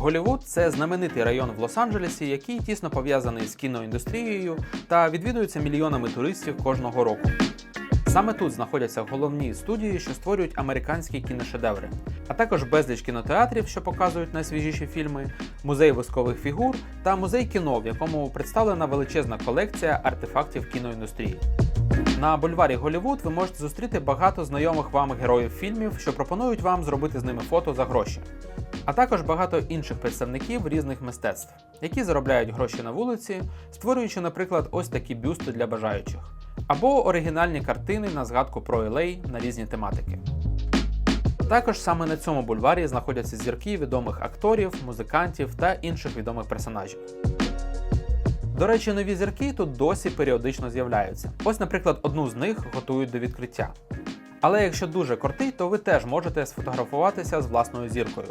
Голівуд це знаменитий район в Лос-Анджелесі, який тісно пов'язаний з кіноіндустрією та відвідується мільйонами туристів кожного року. Саме тут знаходяться головні студії, що створюють американські кіношедеври, а також безліч кінотеатрів, що показують найсвіжіші фільми, музей воскових фігур та музей кіно, в якому представлена величезна колекція артефактів кіноіндустрії. На бульварі Голівуд ви можете зустріти багато знайомих вам героїв фільмів, що пропонують вам зробити з ними фото за гроші, а також багато інших представників різних мистецтв, які заробляють гроші на вулиці, створюючи, наприклад, ось такі бюсти для бажаючих, або оригінальні картини на згадку про Елей на різні тематики. Також саме на цьому бульварі знаходяться зірки відомих акторів, музикантів та інших відомих персонажів. До речі, нові зірки тут досі періодично з'являються. Ось, наприклад, одну з них готують до відкриття. Але якщо дуже кортить, то ви теж можете сфотографуватися з власною зіркою.